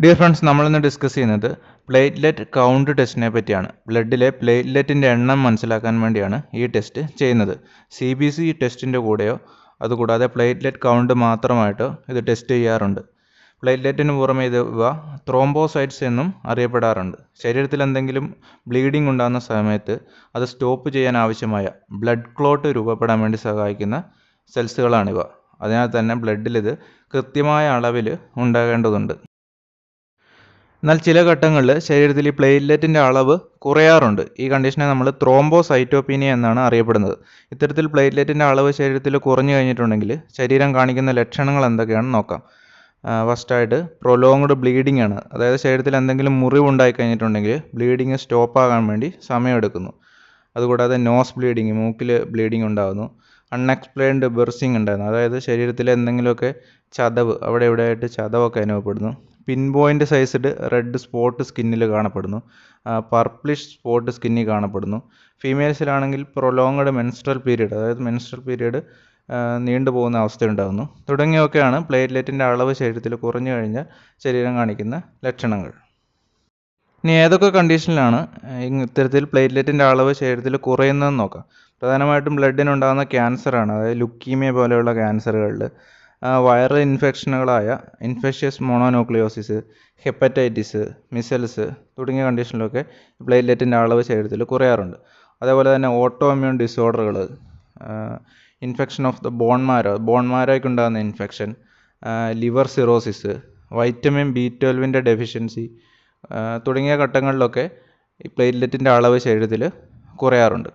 Dear friends നമ്മളിന്ന് discuss ചെയ്യുന്നത് platelet count ടെസ്റ്റിനെ പറ്റിയാണ്. ബ്ലഡിലെ പ്ലേറ്റ്ലെറ്റിന്റെ എണ്ണം മനസ്സിലാക്കാൻ വേണ്ടിയാണ് ഈ ടെസ്റ്റ് ചെയ്യുന്നത്. സി ബി സി ടെസ്റ്റിന്റെ കൂടെയോ അതുകൂടാതെ പ്ലേറ്റ്ലെറ്റ് കൗണ്ട് മാത്രമായിട്ടോ ഇത് ടെസ്റ്റ് ചെയ്യാറുണ്ട്. പ്ലേറ്റ്ലെറ്റിന് പുറമെ ഇത് ഇവ ത്രോംബോസൈറ്റ്സ് എന്നും അറിയപ്പെടാറുണ്ട്. ശരീരത്തിൽ എന്തെങ്കിലും ബ്ലീഡിംഗ് ഉണ്ടാകുന്ന സമയത്ത് അത് സ്റ്റോപ്പ് ചെയ്യാൻ ആവശ്യമായ ബ്ലഡ് ക്ലോട്ട് രൂപപ്പെടാൻ വേണ്ടി സഹായിക്കുന്ന സെൽസുകളാണിവ അതിനാൽ തന്നെ ബ്ലഡിൽ ഇത് കൃത്യമായ അളവിൽ ഉണ്ടാകേണ്ടതുണ്ട്. എന്നാൽ ചില ഘട്ടങ്ങളിൽ ശരീരത്തിൽ ഈ പ്ലേറ്റ്ലെറ്റിന്റെ അളവ് കുറയാറുണ്ട്. ഈ കണ്ടീഷനെ നമ്മൾ ത്രോംബോസൈറ്റോപീനിയ എന്നാണ് അറിയപ്പെടുന്നത്. ഇത്തരത്തിൽ പ്ലേറ്റ്ലെറ്റിന്റെ അളവ് ശരീരത്തിൽ കുറഞ്ഞു കഴിഞ്ഞിട്ടുണ്ടെങ്കിൽ ശരീരം കാണിക്കുന്ന ലക്ഷണങ്ങൾ എന്തൊക്കെയാണെന്ന് നോക്കാം. ഫസ്റ്റായിട്ട് പ്രൊലോങ്ഡ് ബ്ലീഡിംഗ് ആണ്. അതായത് ശരീരത്തിൽ എന്തെങ്കിലും മുറിവുണ്ടായി കഴിഞ്ഞിട്ടുണ്ടെങ്കിൽ ബ്ലീഡിങ് സ്റ്റോപ്പ് ആകാൻ വേണ്ടി സമയമെടുക്കുന്നു. അതുകൂടാതെ നോസ് ബ്ലീഡിങ് മൂക്കിൽ ബ്ലീഡിങ് ഉണ്ടാകുന്നു. അൺഎക്സ്പ്ലെയിൻഡ് ബെർസിങ് ഉണ്ടായിരുന്നു. അതായത് ശരീരത്തിലെ എന്തെങ്കിലുമൊക്കെ ചതവ് അവിടെ ഇവിടെയായിട്ട് ചതവൊക്കെ അനുഭവപ്പെടുന്നു. Pin point sized red spot സ്കിന്നിൽ കാണപ്പെടുന്നു. പർപ്പിളിഷ് സ്പോട്ട് സ്കിന്നിൽ കാണപ്പെടുന്നു. ഫീമെയിൽസിലാണെങ്കിൽ പ്രൊലോങ്ഡ് മെൻസ്ട്രൽ പീരീഡ് അതായത് മെൻസ്ട്രൽ പീരീഡ് നീണ്ടു പോകുന്ന അവസ്ഥ ഉണ്ടാകുന്നു തുടങ്ങിയൊക്കെയാണ് പ്ലേറ്റ്ലെറ്റിന്റെ അളവ് ശരീരത്തിൽ കുറഞ്ഞു കഴിഞ്ഞാൽ ശരീരം കാണിക്കുന്ന ലക്ഷണങ്ങൾ. ഇനി ഏതൊക്കെ കണ്ടീഷനിലാണ് ഇത്തരത്തിൽ പ്ലേറ്റ്ലെറ്റിന്റെ അളവ് ശരീരത്തിൽ കുറയുന്നതെന്ന് നോക്കാം. പ്രധാനമായിട്ടും ബ്ലഡിനുണ്ടാകുന്ന ക്യാൻസറാണ് അതായത് ലുക്കീമിയ പോലെയുള്ള ക്യാൻസറുകളിൽ വൈറൽ ഇൻഫെക്ഷനുകളായ ഇൻഫെഷ്യസ് മോണോന്യൂക്ലിയോസിസ് ഹെപ്പറ്റൈറ്റിസ് മിസൽസ് തുടങ്ങിയ കണ്ടീഷനിലൊക്കെ പ്ലേറ്റ്ലെറ്റിന്റെ അളവ് ശരീരത്തിൽ കുറയാറുണ്ട്. അതേപോലെ തന്നെ auto immune ഡിസോർഡറുകൾ infection of the bone marrow bone മാരോയ്ക്ക് ഉണ്ടാകുന്ന infection liver cirrhosis vitamin B ട്വൽവിന്റെ deficiency തുടങ്ങിയ ഘട്ടങ്ങളിലൊക്കെ ഈ പ്ലേറ്റ്ലെറ്റിന്റെ അളവ് ശരീരത്തിൽ കുറയാറുണ്ട്.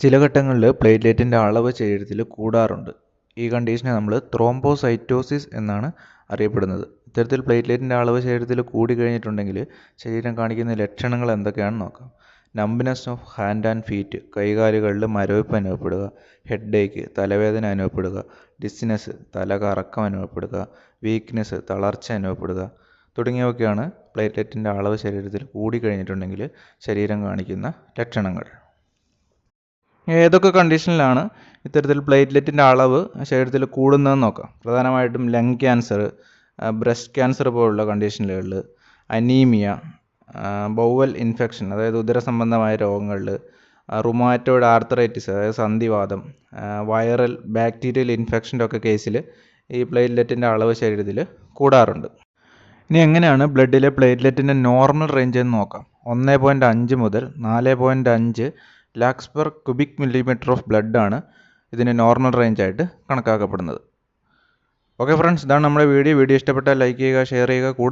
ചില ഘട്ടങ്ങളിൽ പ്ലേറ്റ്ലെറ്റിന്റെ അളവ് ശരീരത്തിൽ കൂടാറുണ്ട്. ഈ കണ്ടീഷനെ നമ്മൾ ത്രോംബോസൈറ്റോസിസ് എന്നാണ് അറിയപ്പെടുന്നത്. ഇത്തരത്തിൽ പ്ലേറ്റ്ലേറ്റിന്റെ അളവ് ശരീരത്തിൽ കൂടി കഴിഞ്ഞിട്ടുണ്ടെങ്കിൽ ശരീരം കാണിക്കുന്ന ലക്ഷണങ്ങൾ എന്തൊക്കെയാണെന്ന് നോക്കാം. Numbness of hand and feet കൈകാലുകളിൽ മരവിപ്പ് അനുഭവപ്പെടുക ഹെഡ് ഏക്ക് തലവേദന അനുഭവപ്പെടുക ഡിസിനെസ് തല കറക്കം അനുഭവപ്പെടുക വീക്ക്നെസ് തളർച്ച അനുഭവപ്പെടുക തുടങ്ങിയവയൊക്കെയാണ് പ്ലേറ്റ്ലെറ്റിന്റെ അളവ് ശരീരത്തിൽ കൂടി കഴിഞ്ഞിട്ടുണ്ടെങ്കിൽ ശരീരം കാണിക്കുന്ന ലക്ഷണങ്ങൾ. ഏതൊക്കെ കണ്ടീഷനിലാണ് ഇത്തരത്തിൽ പ്ലേറ്റ്ലെറ്റിന്റെ അളവ് ശരീരത്തിൽ കൂടുന്നതെന്ന് നോക്കാം. പ്രധാനമായിട്ടും ലങ് ക്യാൻസർ ബ്രസ്റ്റ് ക്യാൻസർ പോലുള്ള കണ്ടീഷനുകളിൽ അനീമിയ ബൗവൽ ഇൻഫെക്ഷൻ അതായത് ഉദരസംബന്ധമായ രോഗങ്ങളിൽ റുമാറ്റോയിഡ് ആർത്തറൈറ്റിസ് അതായത് സന്ധിവാദം വൈറൽ ബാക്ടീരിയൽ ഇൻഫെക്ഷന്റെ ഒക്കെ കേസിൽ ഈ പ്ലേറ്റ്ലെറ്റിന്റെ അളവ് ശരീരത്തിൽ കൂടാറുണ്ട്. ഇനി എങ്ങനെയാണ് ബ്ലഡിലെ പ്ലേറ്റ്ലെറ്റിന്റെ നോർമൽ റേഞ്ച് എന്ന് നോക്കാം. ഒന്ന് പോയിന്റ് അഞ്ച് മുതൽ നാല് പോയിന്റ് അഞ്ച് lakhs per cubic millimetre of blood ആണ് ഇതിന് നോർമൽ റേഞ്ചായിട്ട് കണക്കാക്കപ്പെടുന്നത്. ഓക്കെ ഫ്രണ്ട്സ് ഇതാണ് നമ്മുടെ വീഡിയോ. വീഡിയോ ഇഷ്ടപ്പെട്ടാൽ ലൈക്ക് ചെയ്യുക ഷെയർ ചെയ്യുക